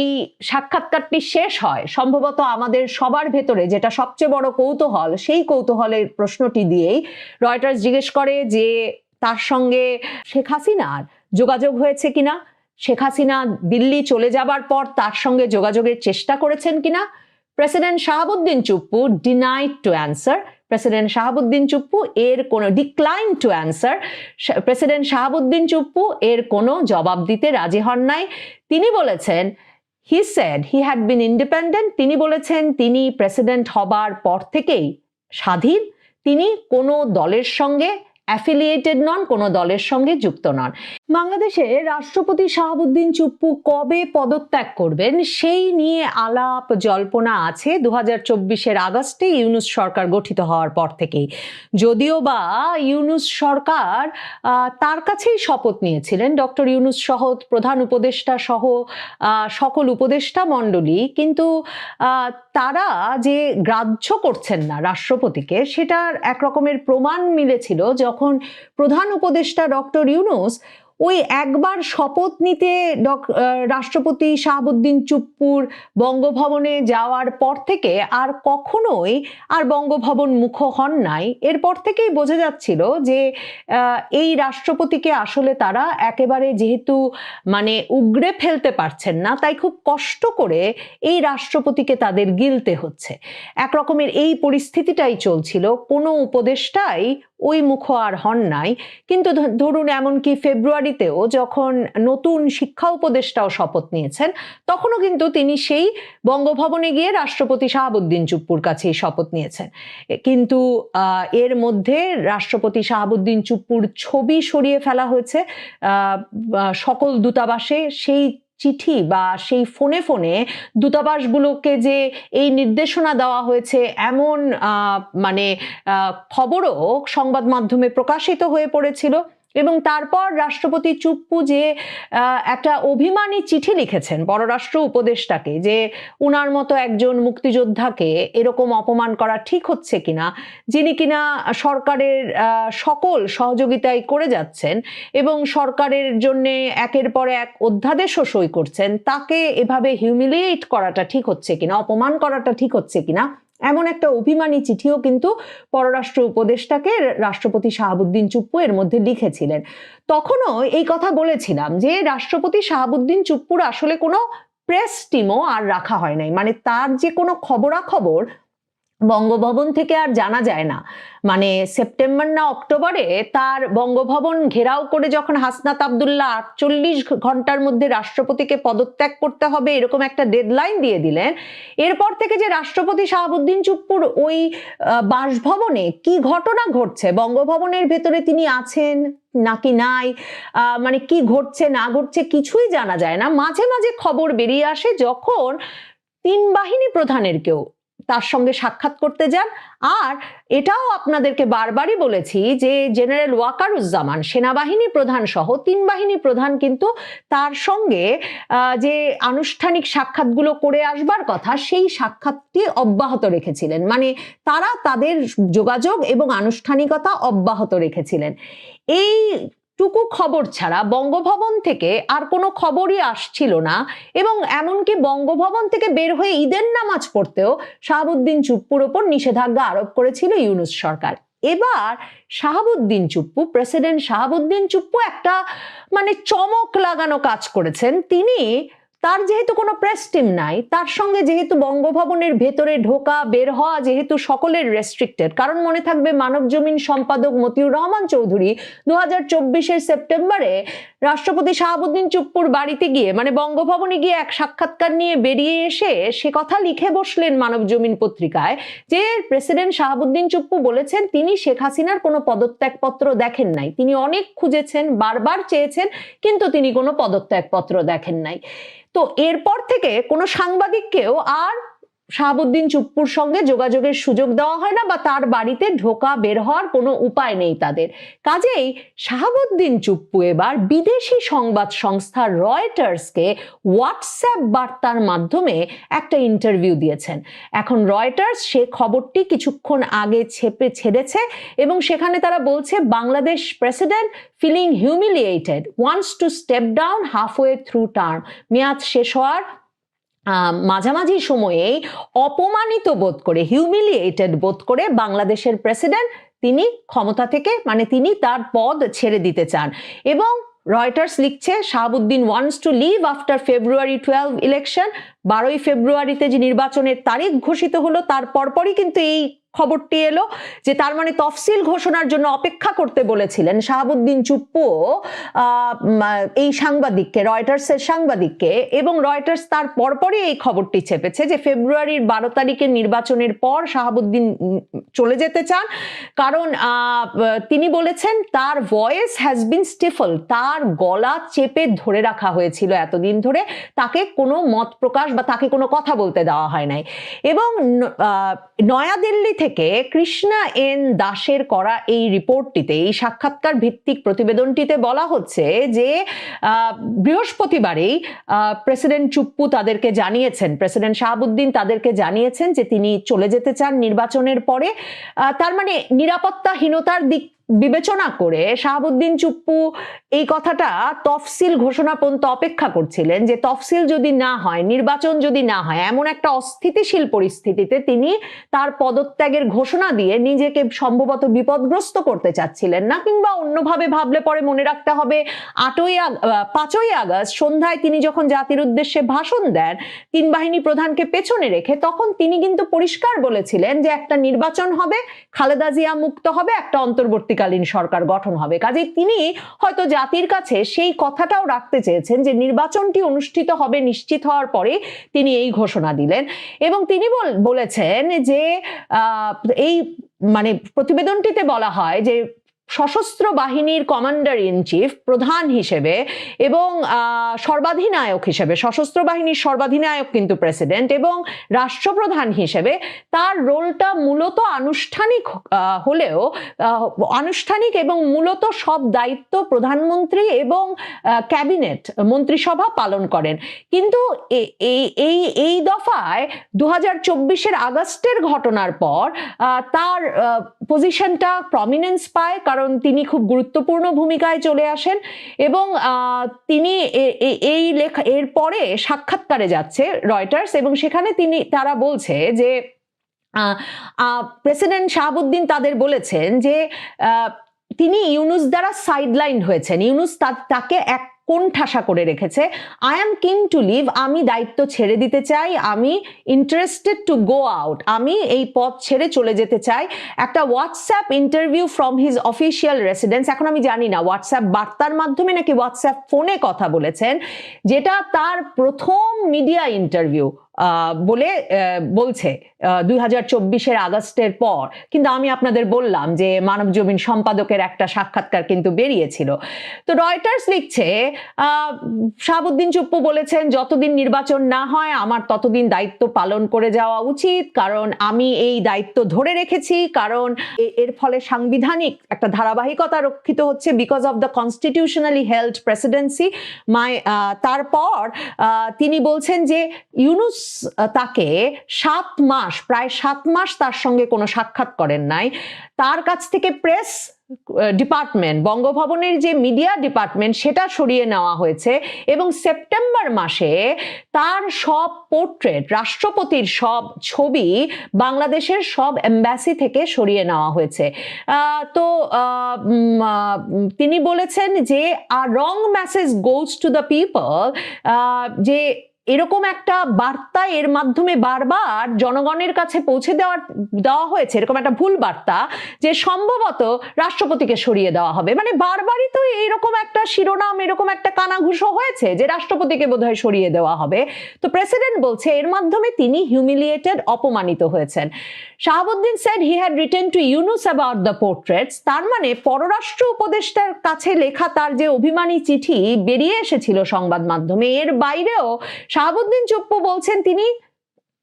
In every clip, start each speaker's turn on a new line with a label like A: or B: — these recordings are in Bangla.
A: এই সাক্ষাৎকারটি শেষ হয়, সম্ভবত আমাদের সবার ভেতরে যেটা সবচেয়ে বড় কৌতূহল, সেই কৌতূহলের প্রশ্নটি দিয়েই রয়টার্স জিজ্ঞেস করে যে তার সঙ্গে শেখ হাসিনার যোগাযোগ হয়েছে কিনা? শেখ হাসিনা দিল্লি চলে যাবার পর তার সঙ্গে যোগাযোগের চেষ্টা করেছেন কিনা? President Shahabuddin Chuppu denied to answer president Shahabuddin Chuppu এর কোনো decline to answer president Shahabuddin Chuppu এর কোনো জবাব দিতে রাজি হন নাই। তিনি বলেছেন he said he had been independent তিনি বলেছেন তিনি প্রেসিডেন্ট হবার পর থেকেই স্বাধীন। তিনি কোনো দলের সঙ্গে অ্যাফিলিয়েটেড নন, কোনো দলের সঙ্গে যুক্ত নন। বাংলাদেশে রাষ্ট্রপতি শাহাবুদ্দিন চুপ্পু কবে পদত্যাগ করবেন, সেই নিয়ে আলাপ জল্পনা আছে দু হাজার চব্বিশের আগস্টে ইউনুস সরকার গঠিত হওয়ার পর থেকেই। যদিও বা ইউনুস সরকার তার কাছেই শপথ নিয়েছিলেন, ডক্টর ইউনুস সহ প্রধান উপদেষ্টা সহ সকল উপদেষ্টা মণ্ডলী, কিন্তু তারা যে গ্রাহ্য করছেন না রাষ্ট্রপতিকে, সেটার এক রকমের প্রমাণ মিলেছিল যখন প্রধান উপদেষ্টা ডক্টর ইউনুস ওই একবার শপথ নিতে রাষ্ট্রপতি শাহাবুদ্দিন চুপ্পুর বঙ্গভবনে যাওয়ার পর থেকে আর কখনোই আর বঙ্গভবন মুখ হন নাই। এরপর থেকেই বোঝা যাচ্ছিল যে এই রাষ্ট্রপতিকে আসলে তারা একেবারে যেহেতু মানে উগড়ে ফেলতে পারছেন না, তাই খুব কষ্ট করে এই রাষ্ট্রপতিকে তাদের গিলতে হচ্ছে। এক রকমের এই পরিস্থিতিটাই চলছিল। কোনো উপদেষ্টাই ওই মুখ আর হন নাই। কিন্তু ধরুন এমনকি ফেব্রুয়ারিতেও যখন নতুন শিক্ষা উপদেষ্টাও শপথ নিয়েছেন, তখনও কিন্তু তিনি সেই বঙ্গভবনে গিয়ে রাষ্ট্রপতি শাহাবুদ্দিন চুপ্পুর কাছেই শপথ নিয়েছেন। কিন্তু এর মধ্যে রাষ্ট্রপতি শাহাবুদ্দিন চুপ্পুর ছবি সরিয়ে ফেলা হয়েছে। সকল দূতাবাসে সেই চিঠি বা সেই ফোনে ফোনে দূতাবাসগুলোকে যে এই নির্দেশনা দেওয়া হয়েছে এমন মানে খবরও সংবাদ মাধ্যমে প্রকাশিত হয়ে পড়েছিল। এবং তারপর রাষ্ট্রপতি চুপ্পু যে একটা অভিমানী চিঠি লিখেছেন পররাষ্ট্র উপদেষ্টাকে যে, উনার মতো একজন মুক্তিযোদ্ধাকে এরকম অপমান করা ঠিক হচ্ছে কিনা, যিনি কিনা সরকারের সকল সহযোগিতাই করে যাচ্ছেন এবং সরকারের জন্য একের পর এক অধ্যাদেশও সই করছেন, তাকে এভাবে হিউমিলিয়েট করাটা ঠিক হচ্ছে কিনা, অপমান করাটা ঠিক হচ্ছে কিনা এমন একটা অভিমানী চিঠিও কিন্তু পররাষ্ট্র উপদেষ্টাকে রাষ্ট্রপতি শাহাবুদ্দিন চুপ্পু এর মধ্যে লিখেছিলেন। তখনও এই কথা বলেছিলাম যে, রাষ্ট্রপতি শাহাবুদ্দিন চুপ্পুর আসলে কোনো প্রেস টিমও আর রাখা হয় নাই। মানে তার যে কোনো খবরাখবর বঙ্গভবন থেকে আর জানা যায় না। মানে সেপ্টেম্বর না অক্টোবরে তার বঙ্গভবন ঘেরাও করে যখন হাসনাত আবদুল্লাহ আটচল্লিশ ঘণ্টার মধ্যে রাষ্ট্রপতিকে পদত্যাগ করতে হবে এরকম একটা ডেডলাইন দিয়ে দিলেন, এরপর থেকে যে রাষ্ট্রপতি শাহাবুদ্দিন চুপ্পুর ওই বাসভবনে কি ঘটনা ঘটছে? বঙ্গভবনের ভেতরে তিনি আছেন নাকি নাই? মানে কি ঘটছে, না ঘটছে কিছুই জানা যায় না। মাঝে মাঝে খবর বেরিয়ে আসে যখন তিন বাহিনী প্রধানের কেউ। তার সঙ্গে সাক্ষাৎ করতে যান। আর এটাও আপনাদেরকে বারবারই বলেছি যে জেনারেল ওয়াকারুজ্জামান সেনাবাহিনী প্রধান সহ তিন বাহিনী প্রধান কিন্তু তার সঙ্গে যে আনুষ্ঠানিক সাক্ষাৎগুলো করে আসবার কথা, সেই সাক্ষাৎটি অব্যাহত রেখেছিলেন। মানে তারা তাদের যোগাযোগ এবং আনুষ্ঠানিকতা অব্যাহত রেখেছিলেন। এই টুকু খবর ছাড়া বঙ্গভবন থেকে আর কোনো খবরই আসছিল না এবং এমনকি বঙ্গভবন থেকে বের হয়ে ঈদের নামাজ পড়তেও শাহাবুদ্দিন চুপ্পুর ওপর নিষেধাজ্ঞা আরোপ করেছিল ইউনুস সরকার। এবার শাহাবুদ্দিন চুপ্পু, প্রেসিডেন্ট শাহাবুদ্দিন চুপ্পু একটা মানে চমক লাগানো কাজ করেছেন। তিনি তার যেহেতু কোনো প্রেস টিম নাই, তার সঙ্গে যেহেতু বঙ্গভবনের ভেতরে ঢোকা বের হওয়া যেহেতু সকলের রেস্ট্রিক্টেড কারণ মনে থাকবে মানব জমিন সম্পাদক মতিউর রহমান চৌধুরী দু হাজার সেপ্টেম্বরে রাষ্ট্রপতি শাহাবুদ্দিন চুপ্পুর বাড়িতে গিয়ে মানে বঙ্গভবনে গিয়ে এক সাক্ষাৎকার নিয়ে বেরিয়ে এসে সে কথা লিখে বসলেন মানব জমিন পত্রিকায়, যে প্রেসিডেন্ট শাহাবুদ্দিন চুপ্পু বলেছেন, তিনি শেখ হাসিনার কোনো পদত্যাগপত্র দেখেন নাই। তিনি অনেক খুঁজেছেন, বারবার চেয়েছেন, কিন্তু তিনি কোনো পদত্যাগপত্র দেখেন নাই। তো এরপর থেকে কোনো সাংবাদিককেও আর শাহাবুদ্দিন চুপ্পুর সঙ্গে যোগাযোগের সুযোগ দেওয়া হয় না বা তার বাড়িতে ঢোকা বের হওয়ার কোনো উপায় নেই তাদের। কাজেই শাহাবুদ্দিন চুপ্পু এবার বিদেশি সংবাদ সংস্থা রয়টার্সকে হোয়াটসঅ্যাপ বার্তার মাধ্যমে একটা ইন্টারভিউ দিয়েছেন। এখন রয়টার্স সে খবরটি কিছুক্ষণ আগে ছেপে ছেড়েছে এবং সেখানে তারা বলছে, Bangladesh president feeling humiliated, wants to step down halfway through term. মেয়াদ শেষ হওয়ার মাঝামাঝি সময়েই অপমানিত বোধ করে হিউমিলিয়েটেড বোধ করে বাংলাদেশের প্রেসিডেন্ট তিনি ক্ষমতা থেকে মানে তিনি তার পদ ছেড়ে দিতে চান। এবং রয়টার্স লিখছে, Shahabuddin wants to leave after February twelve election বারোই ফেব্রুয়ারিতে যে নির্বাচনের তারিখ ঘোষিত হলো, তার পরপরই কিন্তু এই খবরটি এলো যে তার মানে তফসিল ঘোষণার জন্য অপেক্ষা করতে বলেছিলেন শাহাবুদ্দিন চুপ্পু এই সাংবাদিককে, রয়টার্সের সাংবাদিককে এবং রয়টার্স তার পরপরই এই খবরটি চেপেছে যে ফেব্রুয়ারির বারো তারিখের নির্বাচনের পর শাহাবুদ্দিন চলে যেতে চান। কারণ তিনি বলেছেন তার ভয়েস হ্যাজ বিন স্টিফল তার গলা চেপে ধরে রাখা হয়েছিল এতদিন ধরে। তাকে কোনো মত প্রকাশ বা তাকে কোনো কথা বলতে দেওয়া হয় নাই। এবং নয়াদিল্লি থেকে কৃষ্ণা এন দাসের করা এই রিপোর্টটিতে, এই সাক্ষাৎকার ভিত্তিক প্রতিবেদনটিতে বলা হচ্ছে যে বৃহস্পতিবারেই প্রেসিডেন্ট চুপ্পু তাদেরকে জানিয়েছেন, প্রেসিডেন্ট শাহাবুদ্দিন তাদেরকে জানিয়েছেন যে তিনি চলে যেতে চান নির্বাচনের পরে। তার মানে নিরাপত্তাহীনতার দিক বিবেচনা করে শাহাবুদ্দিন চুপ্পু এই কথাটা তফসিল ঘোষণা পর্যন্ত অপেক্ষা করছিলেন যে তফসিল যদি না হয়, নির্বাচন যদি না হয়, এমন একটা অস্থিতিশীল পরিস্থিতিতে তিনি তার পদত্যাগের ঘোষণা দিয়ে নিজেকে সম্ভবত বিপদগ্রস্ত করতে চাচ্ছিলেন না কিংবা অন্যভাবে ভাবলে পরে মনে রাখতে হবে, আটই পাঁচই আগস্ট সন্ধ্যায় তিনি যখন জাতির উদ্দেশ্যে ভাষণ দেন, তিন বাহিনী প্রধানকে পেছনে রেখে তখন তিনি কিন্তু পরিষ্কার বলেছিলেন যে একটা নির্বাচন হবে, খালেদা জিয়া মুক্ত হবে, একটা অন্তর্বর্তীকালীন সরকার গঠন হবে। কাজেই তিনি হয়তো জাতির কাছে সেই কথাটাও রাখতে চেয়েছেন যে নির্বাচনটি অনুষ্ঠিত হবে নিশ্চিত হওয়ার পরে তিনি এই ঘোষণা দিলেন। এবং তিনি বল- বলেছেন যে এই মানে প্রতিবেদনটিতে বলা হয় যে সশস্ত্র বাহিনীর কমান্ডার ইন চিফ প্রধান হিসেবে এবং সর্বাধিনায়ক হিসেবে, সশস্ত্র বাহিনীর সর্বাধিনায়ক কিন্তু প্রেসিডেন্ট এবং রাষ্ট্রপ্রধান হিসেবে তার রোলটা মূলত আনুষ্ঠানিক হলেও আনুষ্ঠানিক এবং মূলত সব দায়িত্ব প্রধানমন্ত্রী এবং ক্যাবিনেট মন্ত্রিসভা পালন করেন। কিন্তু এই এই এই দফায় দু হাজার আগস্টের ঘটনার পর তার পজিশনটা প্রমিনেন্স পায় কারণ তিনি খুব গুরুত্বপূর্ণ ভূমিকায় চলে আসেন এবং তিনি এই লেখা, এর পরে সাক্ষাৎকারে যাচ্ছে রয়টার্স এবং সেখানে তিনি, তারা বলছে যে প্রেসিডেন্ট শাহাবুদ্দিন তাদের বলেছেন যে তিনি ইউনুস দ্বারা সাইডলাইন হয়েছেন। ইউনুস তাকে এক কোন ঠাসা করে রেখেছে? I am keen to leave আমি দায়িত্ব ছেড়ে দিতে চাই, আমি ইন্টারেস্টেড টু গো আউট আমি এই পথ ছেড়ে চলে যেতে চাই। একটা WhatsApp interview from his official residence এখন আমি জানি না হোয়াটসঅ্যাপ বার্তার মাধ্যমে নাকি হোয়াটসঅ্যাপ ফোনে কথা বলেছেন, যেটা তার প্রথম মিডিয়া ইন্টারভিউ বলে বলছে। দুই হাজার চব্বিশের আগস্টের পর, কিন্তু আমি আপনাদের বললাম যে মানব জমিন সম্পাদকের একটা সাক্ষাৎকার কিন্তু বেরিয়েছিল। তো রয়টার্স লিখছে শাহাবুদ্দিন চুপ্পু বলেছেন, যতদিন নির্বাচন না হয়, আমার ততদিন দায়িত্ব পালন করে যাওয়া উচিত। কারণ আমি এই দায়িত্ব ধরে রেখেছি। কারণ এর ফলে সাংবিধানিক একটা ধারাবাহিকতা রক্ষিত হচ্ছে because of the constitutionally held presidency my তারপর তিনি বলছেন যে ইউনুস তাকে সাত মাস প্রায় সাত মাস তার সঙ্গে কোনো সাক্ষাৎ করেন নাই। তার কাছ থেকে প্রেস ডিপার্টমেন্ট বঙ্গভবনের যে মিডিয়া ডিপার্টমেন্ট সেটা সরিয়ে নেওয়া হয়েছে এবং সেপ্টেম্বর মাসে তার সব পোর্ট্রেট রাষ্ট্রপতির সব ছবি বাংলাদেশের সব এম্বাসি থেকে সরিয়ে নেওয়া হয়েছে। তো তিনি বলেছেন যে আর wrong message goes to the people যে এরকম একটা বার্তা এর মাধ্যমে বারবার জনগণের কাছে পৌঁছে দেওয়ার, দেওয়া হয়েছে, এরকম একটা ভুল বার্তা যে সম্ভবত রাষ্ট্রপতিকে সরিয়ে দেওয়া হবে। মানে বারবারই তো এরকম একটা শিরোনাম, এরকম একটা কানাঘুষো হয়েছে যে রাষ্ট্রপতিকে বোধহয় সরিয়ে দেওয়া হবে। তো প্রেসিডেন্ট বলছে, এর মাধ্যমে তিনি হিউমিলিয়েটেড অপমানিত হয়েছেন। Shahabuddin said he had written to Yunus about the portraits তার মানে পররাষ্ট্র উপদেষ্টার কাছে লেখা তার যে অভিমানী চিঠি বেরিয়ে এসেছিল সংবাদ মাধ্যমে, এর বাইরেও শাহাবুদ্দিন চুপ্পু বলছেন, তিনি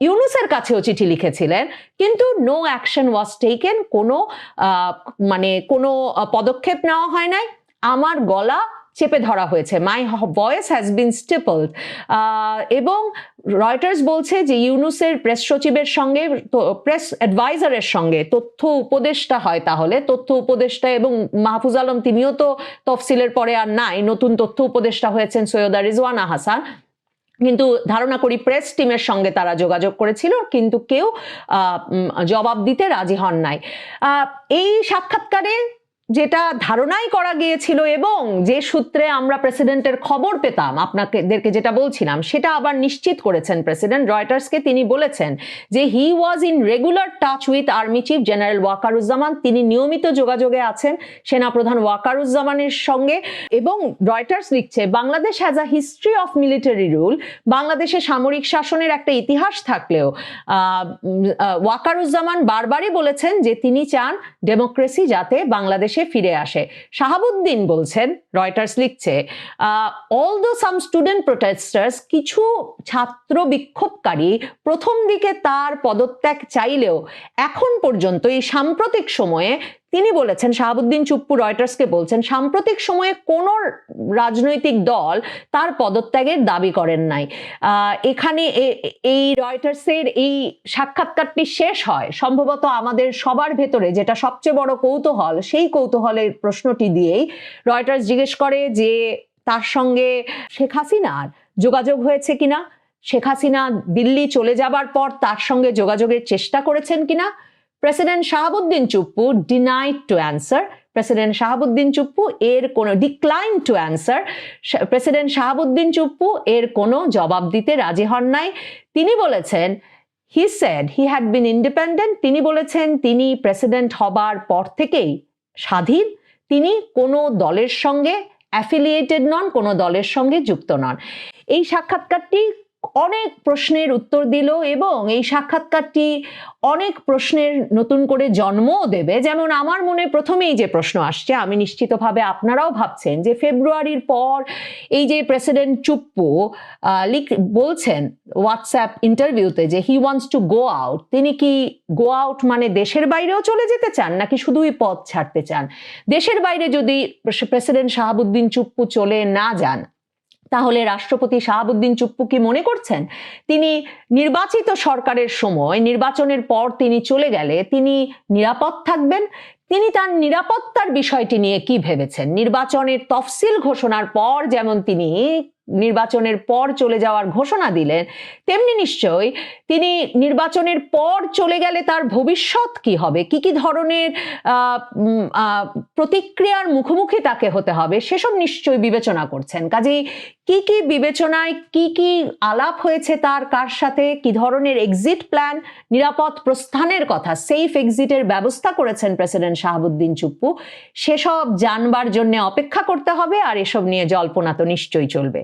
A: ইউনুসের কাছেও চিঠি লিখেছিলেন, কিন্তু নো অ্যাকশন ওয়াজ টেকেন কোনো মানে কোনো পদক্ষেপ নেওয়া হয় নাই। আমার গলা চেপে ধরা হয়েছে মাই ভয়েস হ্যাজ বিন স্টিপলড এবং রয়টার্স বলছে যে ইউনুসের প্রেস সচিবের সঙ্গে প্রেস অ্যাডভাইজারের সঙ্গে তথ্য উপদেষ্টা হয় তাহলে, তথ্য উপদেষ্টা এবং মাহফুজ আলম তিনিও তো তফসিলের পরে আর নাই, নতুন তথ্য উপদেষ্টা হয়েছেন সৈয়দা রিজওয়ানা হাসান। কিন্তু ধারণা করি প্রেস টিমের সঙ্গে তারা যোগাযোগ করেছিল, কিন্তু কেউ জবাব দিতে রাজি হন নাই। এই সাক্ষাৎকারে যেটা ধারণাই করা গিয়েছিল এবং যে সূত্রে আমরা প্রেসিডেন্টের খবর পেতাম আপনাদেরকে যেটা বলছিলাম, সেটা আবার নিশ্চিত করেছেন প্রেসিডেন্ট রয়টার্সকে। তিনি বলেছেন যে he was in regular touch with army chief general Wakeruzzaman. তিনি নিয়মিত যোগাযোগে আছেন সেনাপ্রধান ওয়াকারুজ্জামানের সঙ্গে এবং রয়টার্স লিখছে, Bangladesh has a history of military rule বাংলাদেশে সামরিক শাসনের একটা ইতিহাস থাকলেও ওয়াকারুজ্জামান বারবারই বলেছেন যে তিনি চান ডেমোক্রেসি যাতে বাংলাদেশে ফিরে আসে। শাহাবুদ্দিন বলছেন রয়টার্স লিখছে অল দো সাম স্টুডেন্ট প্রোটেস্টার্স কিছু ছাত্র বিক্ষোভকারী প্রথম দিকে তার পদত্যাগ চাইলেও এখন পর্যন্ত এই সাম্প্রতিক সময়ে তিনি বলেছেন, শাহাবুদ্দিন চুপ্পু রয়টার্সকে বলছেন, সাম্প্রতিক সময়ে কোনো রাজনৈতিক দল তার পদত্যাগের দাবি করেন নাই। এখানে এই রয়টার্সের এই সাক্ষাৎকারটি শেষ হয়। সম্ভবত আমাদের সবার ভেতরে যেটা সবচেয়ে বড় কৌতূহল, সেই কৌতূহলের প্রশ্নটি দিয়েই রয়টার্স জিজ্ঞেস করে যে, তার সঙ্গে শেখ হাসিনার যোগাযোগ হয়েছে কিনা? শেখ হাসিনা দিল্লি চলে যাবার পর তার সঙ্গে যোগাযোগের চেষ্টা করেছেন কিনা? President Shahabuddin Chuppu denied to answer president Shahabuddin Chuppu এর কোনো decline to answer president Shahabuddin Chuppu এর কোনো জবাব দিতে রাজি হন নাই। তিনি বলেছেন he said he had been independent তিনি বলেছেন, তিনি প্রেসিডেন্ট হবার পর থেকেই স্বাধীন। তিনি কোনো দলের সঙ্গে অ্যাফিলিয়েটেড নন, কোনো দলের সঙ্গে যুক্ত নন। এই সাক্ষাৎকারটি অনেক প্রশ্নের উত্তর দিল এবং এই সাক্ষাৎকারটি অনেক প্রশ্নের নতুন করে জন্মও দেবে। যেমন আমার মনে প্রথমেই যে প্রশ্ন আসছে, আমি নিশ্চিতভাবে আপনারাও ভাবছেন যে ফেব্রুয়ারির পর এই যে প্রেসিডেন্ট চুপ্পু লিখ, বলছেন হোয়াটসঅ্যাপ ইন্টারভিউতে যে he wants to go out. তিনি কি গো আউট মানে দেশের বাইরেও চলে যেতে চান নাকি শুধুই পদ ছাড়তে চান? দেশের বাইরে যদি প্রেসিডেন্ট শাহাবুদ্দিন চুপ্পু চলে না যান তাহলে রাষ্ট্রপতি শাহাবুদ্দিন চুপ্পু কি মনে করছেন? তিনি নির্বাচিত সরকারের সময়, নির্বাচনের পর তিনি চলে গেলে তিনি নিরাপদ থাকবেন? তিনি তার নিরাপত্তার বিষয়টি নিয়ে কি ভেবেছেন? নির্বাচনের তফসিল ঘোষণার পর যেমন তিনি নির্বাচনের পর চলে যাওয়ার ঘোষণা দিলেন, তেমনি নিশ্চয়ই তিনি নির্বাচনের পর চলে গেলে তার ভবিষ্যৎ কি হবে? কি কি ধরনের প্রতিক্রিয়ার মুখোমুখি তাকে হতে হবে? সেসব নিশ্চয়ই বিবেচনা করছেন। কাজেই কি কি বিবেচনায় কি কি আলাপ হয়েছে তার, কার সাথে? কি ধরনের এক্সিট প্ল্যান নিরাপদ প্রস্থানের কথা সেফ এক্সিটের ব্যবস্থা করেছেন প্রেসিডেন্ট শাহাবুদ্দিন চুপ্পু। সেসব জানবার জন্য অপেক্ষা করতে হবে আর এসব নিয়ে জল্পনা তো নিশ্চয়ই চলবে।